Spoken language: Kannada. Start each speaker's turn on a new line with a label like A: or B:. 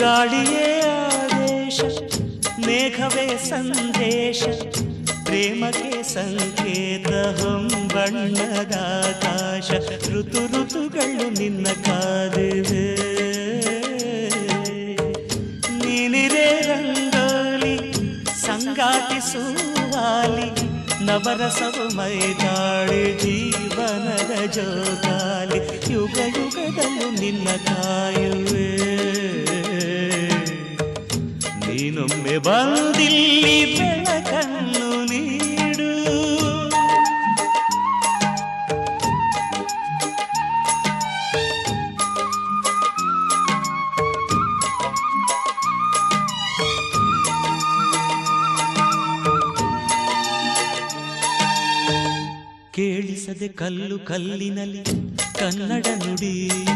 A: ಗಾಳಿಯೇ ಆದೇಶ, ಮೇಘವೇ ಸಂದೇಶ, ಪ್ರೇಮಕ್ಕೆ ಸಂಕೇತ ಹೊಂಬಣ್ಣದ ಆಕಾಶ ಋತು ಋತುಗಳು ನಿನ್ನ ಕಾದಿವೆ ನೀನಿರೇ ರಂಗೋಲಿ ಸಂಗಾತಿಸುವಾಲಿ ನವರಸವು ಮೈದಾಳಿ, ಜೀವನದ ಜೋಗಾಲಿ, ಯುಗ ಯುಗದಲ್ಲೂ ನಿನ್ನ ಕಾಯುವೆ ನೀನೊಮ್ಮೆ ಬಂದಿಲ್ಲಿ ಬೆಳಕನ್ನು ನೀಡು. ಕೇಳಿಸದೆ ಕಲ್ಲು ಕಲ್ಲಿನಲ್ಲಿ ಕನ್ನಡ ನುಡಿ ಕನ್ನಡ ನುಡಿ.